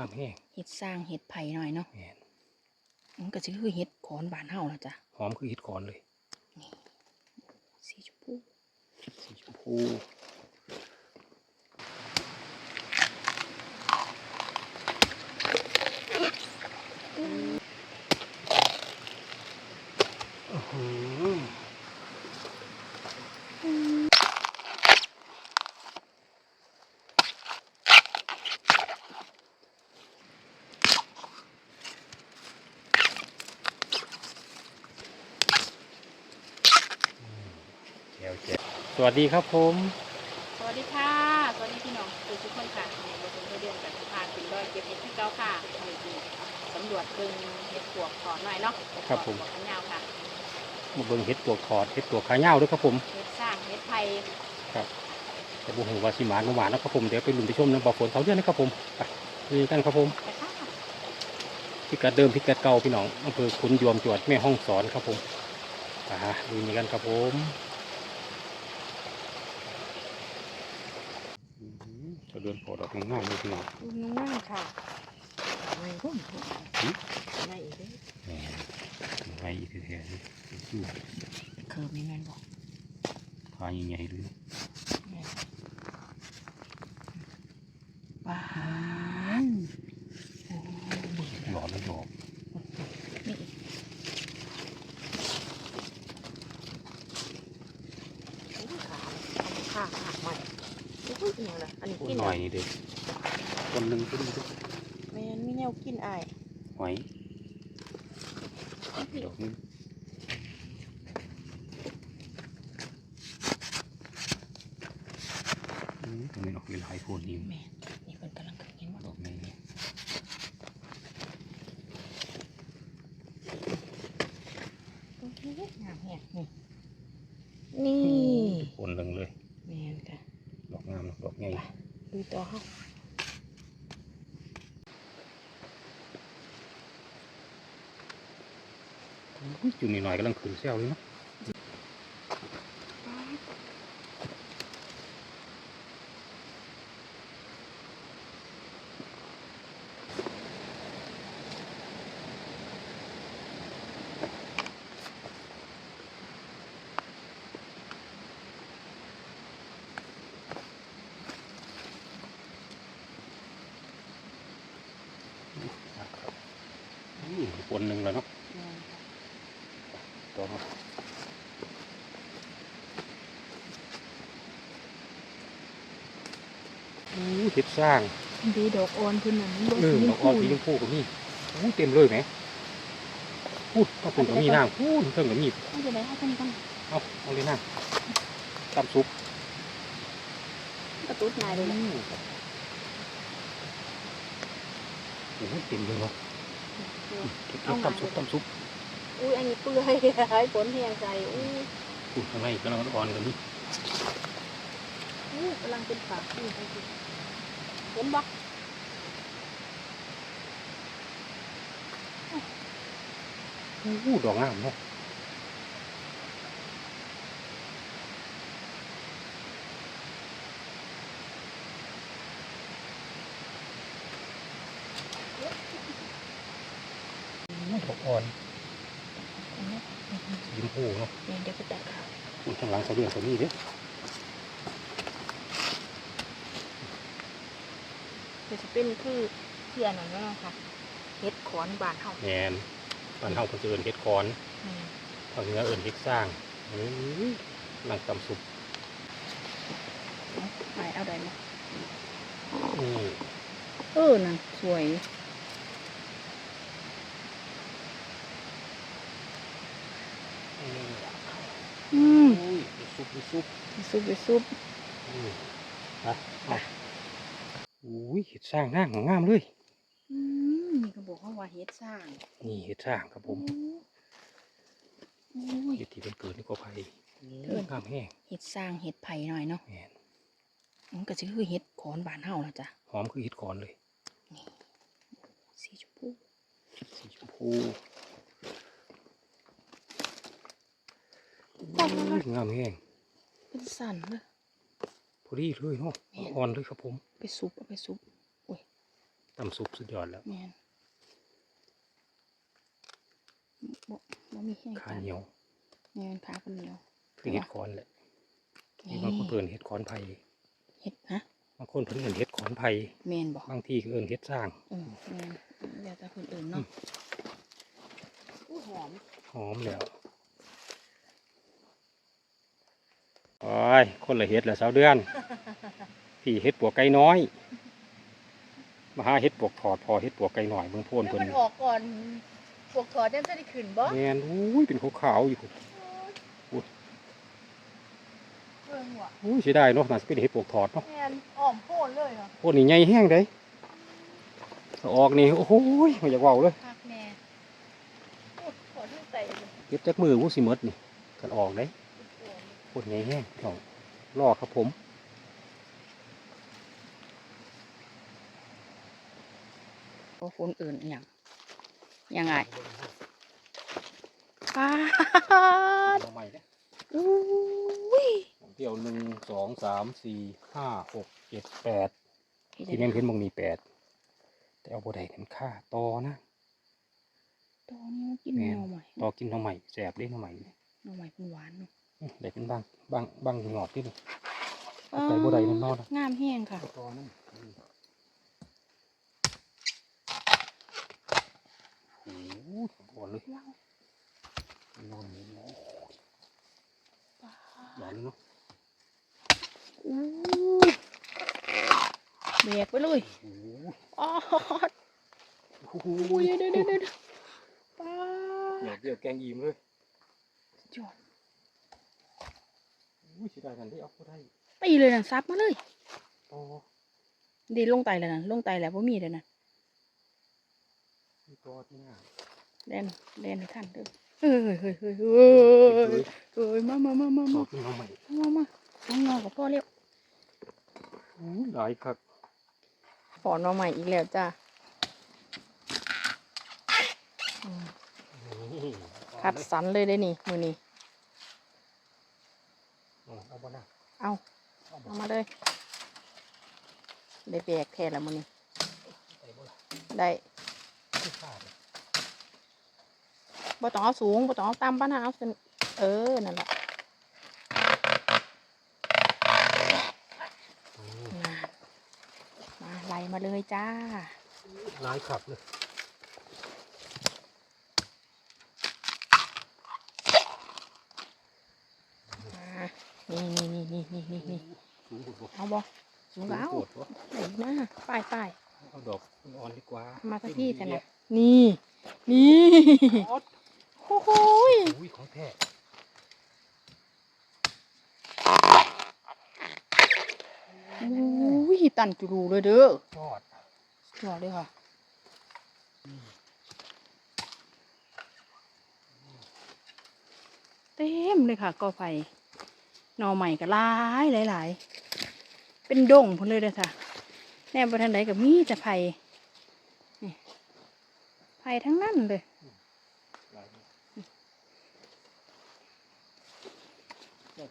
งามแห้งเห็ดสร้างเห็ดไผ่หน่อยเนาะแม่นมันก็จะคือเห็ดขอนบานเฮาแล้วจ้ะหอมคือเห็ดก่อนเลยสีชมพูสีชมพูอื้อหือแก้วแก้ วสวัสดีครับผม สวัสดีค่ะ สวัสดีพี่น้องทุกทุกคนค่ะในบทเรียนเดือนกับพาถึงดอยเก็บเห็ดที่เก้าค่ะนี่คือสำรวจเบิ่งเห็ดปวกขอนหน่อยเนาะครับผมปวกขันยาวค่ะมาเบิ่งเห็ดตัวขอดเห็ดตัวขาเน่าวด้วยครับผมเห็ดสร้างเห็ดไผ่แต่บุหูว่าสิหมานบ่หวานนะครับผมเดี๋ยวไปลุ้นไปชมน้ำบ่อฝนเขาเดือนนะครับผมไปนี่กันครับผมแต่ค่ะพิกัดเดิมพิกัดเก่าพี่น้องอำเภอขุนยวมจังหวัดแม่ฮ่องสอนครับผมอ่าดูนี่กันครับผมอื้อหือ จะเดินโผล่ดอกง่ายๆเลยพี่น้องดูง่ายค่ะไม่พุ่มไม่อีกเลยแหมไงอีกแท้ๆนี่ดูเคิร์มนี่แม่นบอกพาใหญ่ๆเลย บ้าน หลอนแล้วดอก นี่ ขาขาหักใหม่อุ้ยอย่างไร อันนี้โอ้กินหน่อยนี่เด็กคนหนึ่งขึ้นมาดูแม่นมีแนวกินอายหอยดอกนึงอืมตรงนี้ดอกหลายๆโคนนี่แม่นนี่เพิ่นกำลังขึ้นเห็นว่า ดอกนี้ ตรงนี้งามแฮงนี่นี่ คนหนึ่งเลย แม่นค่ะ ดอกงามดอกใหญ่ ดูต่อเฮา อุ๊ย จุดนี้หน่อยกำลังขึ้นเซลเลยเนาะคนหนึ่งแล้วเนาะ ต่อมาอู้เห็ดสร้างดีดอกอ่อนเพิ่นน่ะมันบ่เออสีดอกอ่อนสีชมพูก็มีอู้เต็มเลยไหมพูดก็พูดก็มีนางพูดเครื่องก็มีมันจะได้เฮาเพิ่นก่อนเอาเอาเลยนางตำซุปกระตุ้นนายเลยล่ะโอ้โหเต็มเลยเนาะเก็บเก็บตำซุปตำซุป อุ้ยอันนี้เปื่อยหายฝนแห้งใจอุ้ยพูดข้างในกำลังอ่อนๆกันนี่อู้กำลังเป็นฝากนี่ไปสิเห็นบ่อู้ดอกงามเนาะดอกอ่อน เห็นไหมสีชมพูเนาะเดี๋ยวไปตัดขาวพูดข้างหลังเขาเรื่องเขานี่เด้อเดี๋ยวจะเป็นคือคืออันนั้นเนาะค่ะเฮ็ดขอนบานเฮาแมนบานเฮาเขาจะเอิ้นเฮ็ดคอนแม่นทางเหนือเอิ้นเฮ็ดสร้างเฮ้ยนั่งตำซุปเอาหายเอาได้มานี่เออนั่นสวย อืม อุ้ยไป ซุปไปซุปซุปไปซุปอืมไปไปอุ้ยเฮ็ดสร้างงามงามเลยอืมนี่ก็บอกว่าว่าเฮ็ดสร้าง นี่เฮ็ดสร้างครับผมเฮ็ดที่เป็นเกิดนี่ก็ไผ่เอิ้นงามแห้งเฮ็ดสร้างเฮ็ดไผ่หน่อยเนาะม่นมันก็จะคือเฮ็ดขอนบานเฮาแล้วจ้ะหอมคือเฮ็ดคอนเลยสีชมพูสีชมพูงามแห้ง สันเลยพอดีเลยเนาะแม่นอ่อนเลยครับผม ไปซุปเอาไปซุปตตำซุปสุดยอดแล้วแม่นบ่บ่มีแห้งขาเหนียวแม่นขาข้าวเหนียวคือเห็ดคอนแหละมีบางคนเพิ่นเห็ดคอนไผ่เห็ดฮะบางคนเพิ่นเอิ้นเห็ดคอนไผ่แม่นบ่บางที่ก็เอิ้นเห็ดสร้างเออแม่นแล้วแต่คนอื่นเนาะอู้หอมหอมแล้ว โอ้ยคนละเห็ดละสาวเดือน พี่เห็ดปวกไก่น้อย มาหาเห็ดปวกถอดพอเห็ดปวกไก่หน่อยเบิ่งโพนแล้วเพิ่นมันออกก่อนพวกถอดยังจะได้ขึ้นบ่แม่นอุ้ยเป็นขาวๆอยู่เบิ่งว่ะอุ้ยเสียดายเนาะน่าจะเป็นเห็ดปวกถอดเนาะแม่นอ้อมโพนเลยเหรอโพนนี่ใหญ่แห้งเด้ถ้าออกนี่โอ้โหยไม่อยากเว้าเลยคักแม่โอ้ถอดทั้งใส่เลยเก็บจากมือวูสิหมดนี่กันออกได้ โพนใหญ่แห้งพี่น้องรอครับผมโอ้คนอื่นอหย่างยังไงป้าดเอาใหม่นะอุ้ยเที่ยวหนึ่งสองสามสี่ห้าหกเจ็ดแปดที่ที่นี่แม่นเห็นมองมีแปดแต่เอาบ่ได้เห็นค่าต่อนะตอนนี้มันกินแม่แนนวใหม่ต่อกินหน่อใหม่แสบเด้หน่อใหม่นี่แนวใหม่เป็นหวานเนาะอื้อ ได้เป็นบางบางบางหงอดที่นี่เอาไปบ่ได้แน่นอนอะงามแห้งค่ะต่อนั่นโอ้โหอ่อนเลยว้าวนอนนี่เนาะป้าหวานเลยเนาะอู้เบรกไปเลยโอ้โหอ๋อโอ้โหอุ้ยเดี๋ยวเดี๋ยวเดี๋ยวเดี๋ยวป้าเดี๋ยวเดี๋ยวแกงอิ่มเลยจอด อุ้ยเสียดายกันที่เอาบ่ได้ตีเลยนะซับมาเลยต่อเดีลงไตแล้วนะลงไตแล้วพ่มีเลยนะมีต่อที่หน้าเล่นเล่นให้ท่านเด้อเฮ้ยเฮ้ยเฮ้ยเฮ้ยเฮ้ยเก็บเลยเฮ้ยมามามามาต่อมากินหน่อใหม่มามาน้องงอกับพ่อเร็วอู้หลายครับขอน้องใหม่อีกแล้วจ้าอืมคัดสรรเลยได้นี่มือนี้ เอาบ่นะเอาเอาบ่เอามาเลยได้แบกแทนแล้วมือนี้ใส่บ่ล่ะได้ไม่ขาดเลยบ่ต้องเอาสูงบ่ต้องเอาต่ำปานนั้นเอาขึ้นเออนั่นแหละอืมงานมาไล่มาเลยจ้า หลายขับเลย มานี่ นี่นี่นี่นี่สูงกว่าเอาบ่สูงก็เอาโกรธวะไหนนะป้ายป้ายเอาดอกอ่อนดีกว่า มาสักที่กันนะนี่ นี่โอ้โหยของแท้อุ้ยตันจุรูเลยเด้อยอดยอดเลยค่ะเต็มเลยค่ะกอไผ่ หน่อใหม่ก็หลายหลายหลายเป็นดงพุ่นเลยเด้อค่ะแนบไปทางไหนกับมีแต่ไผ่ไผ่ทั้งนั้นเลย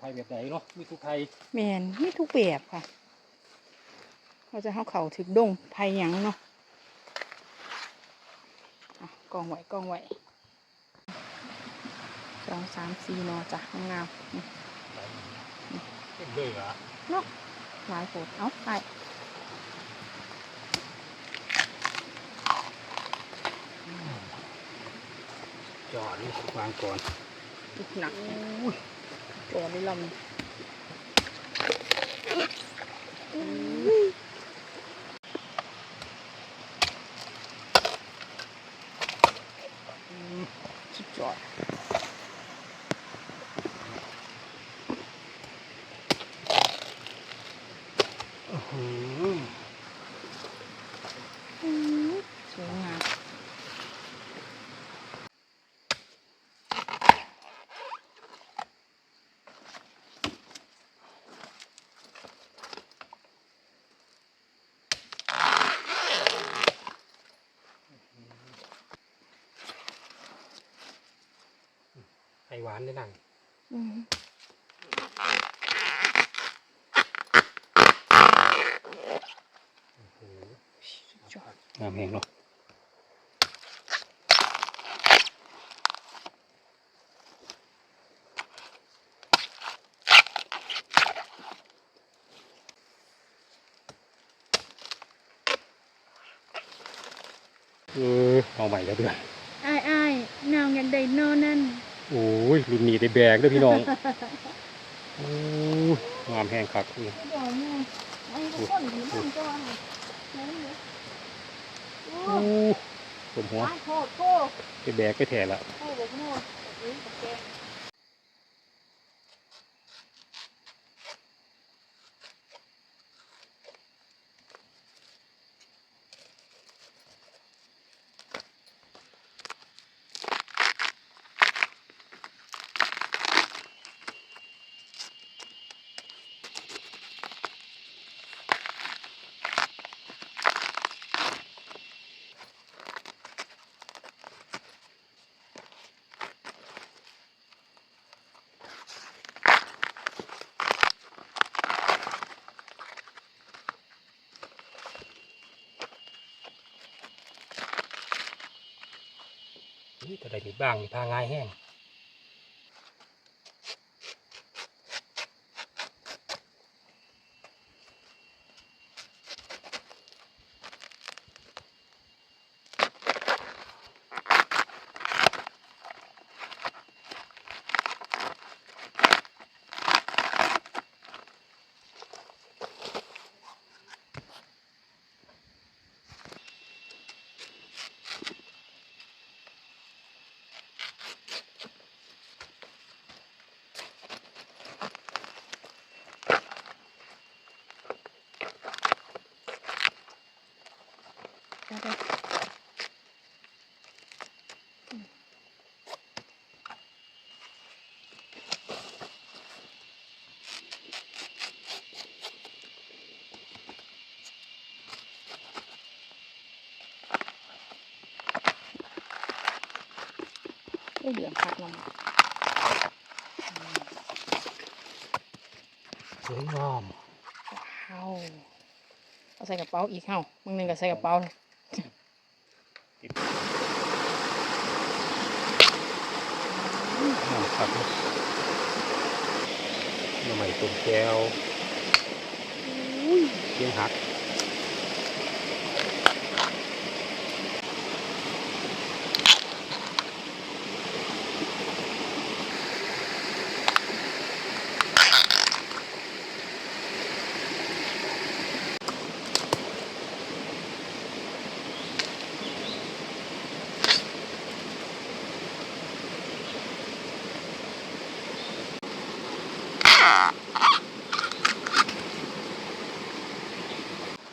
ไทยแบบไหนเนาะมีทุกไทยแมนมีทุกแบบค่ะเราจะเข้าเข่าถึงดงไผ่หยังเนาะกองไว้กองไว้สองสามสี่นอจ้ะงามๆ เต็มเลยเหรอเนาะหลายโผดเอาไปจอดนี่วางก่อนหนักจอได้ลำ สุดยอด อื้อหือ อื้อสวยงาม ไอ หวานได้นั่งอืมโอ้โหสุดยอดงามแหงเนาะเออเอาใหม่แล้วเดือนอ้ายอ้ายนางอยากได้นอนั่น โอ้ยรุ่นนี้ได้แบกด้วยพี่น้องโอ้งามแห้งคักเดี๋ยวแม่ไอ้ทุกคนที่นั่นก็ว่านั่นเลยโอ้ผมหัวไปแบกไปแถละ โคตรบอกโน่เอ้ยกับแกงนี่แต่ได้มีบ้างมีพาง่ายแห้ง ได้เหลืองพักลงสวยงามเอาเอาใส่กระเป๋าอีกเฮ้ามึงหนึ่งก็ใส่กระเป๋าเลยงามคักเนาะหน่อไม้ต้มแก้วเชียงหัก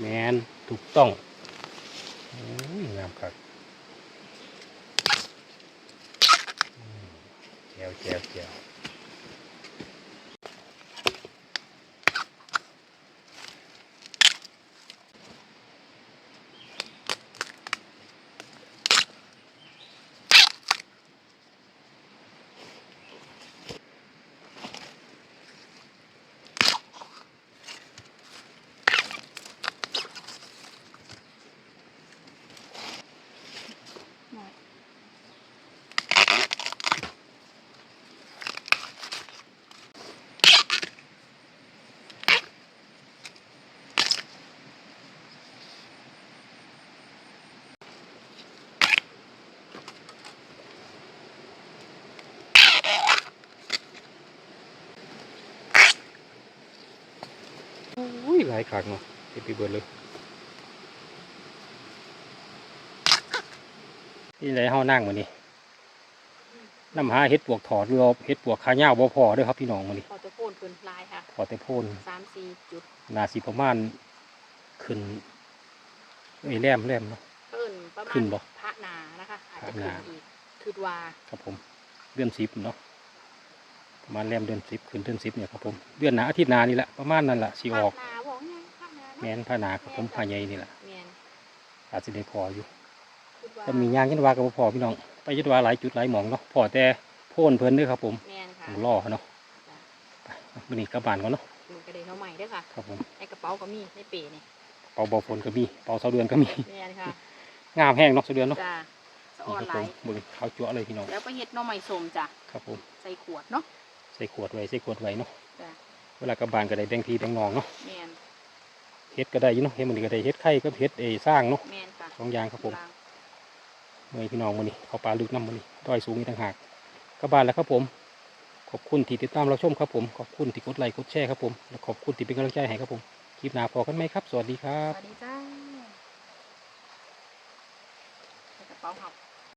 แมนถูกต้องโอ้ยงามครับอืมแจวแจวแจวโอ้ย หลายครั้งเนาะเฮ็ดไปเบิดเลยนี่ไหนเฮานั่งมื้อนี้น้ำหาเฮ็ดปวกถอดหรือว่าเฮ็ดปวกขาเหย้าบ่พอเด้อครับพี่น้องมื้อนี้พอจะโพนปืนลายค่ะพอแต่โพนสามสี่จุดน่าสิประมาณขึ้นเอ้ยแรมแรมเนาะเพิ่นประมาขึ้ณนบ่พระนานะคะอาจจะพระขึ้นนาอีกคือว่าครับผมเดือนสิบเนาะประมาณแรมเดือนสิบขึ้นเดือนสิบเนี่ยครับผมเดือนหนาอาทิตย์หนานี่แหละประมาณนั้นแหละสิพอระอก แมนผ้าหนาครับผมผ้าใหญ่นี่แหละแมนอาจจะได้พออยู่คือว่าก็มียางยันวากับพอพี่น้องไปยันวาหลายจุดหลายหมองเนาะพอแต่โพ่นเพิ่นเด้วยครับผมแมนค่ะต้องล่อเขาเนาะไปวันนี้กลับบ้านก่อนเนาะมือกระเด็นเอาใหม่ด้วยค่ะครับผมในกระเป๋าก็มีในเป๋นี่เป่าเบาฝนก็มีเป่าเสาเดือนก็มีแมนค่ะงามแห้งเนาะเสาเดือนเนาะจ้าสะอนี่อนครับไหลผมเบิ่งขาวจั่วเลยพี่น้องแล้วไปเฮ็ดหน่อไม้สมจ้ะครับผมใส่ขวดเนาะ ใส่ขวดไว้ใส่ขวดไว้เนาะจ้ะ เวลากลับบานก็ได้แบ่งพี่แบ่งน้องเนาะ แมน เฮ็ดก็ได้อยู่เนาะเฮ็ดมันก็ได้เฮ็ดไข่ก็เฮ็ดเอสร้างเนาะแมนค่ะสองอย่างครับผมล้างเมื่อยพี่น้องมื้อนี้เขาปลาลึกน้ำมื้อนี้ดอยสูงอีกต่างหากกลับบานแล้วครับผม ขอบคุณที่ติดตามเราชมครับผมขอบคุณที่กดไลค์กดแชร์ครับผมและขอบคุณที่เป็นกำลังใจให้ครับผมคลิปหน้าพอกันไหมครับ สวัสดีครัสบวัสดีจ้าใส่กระเป๋าหับ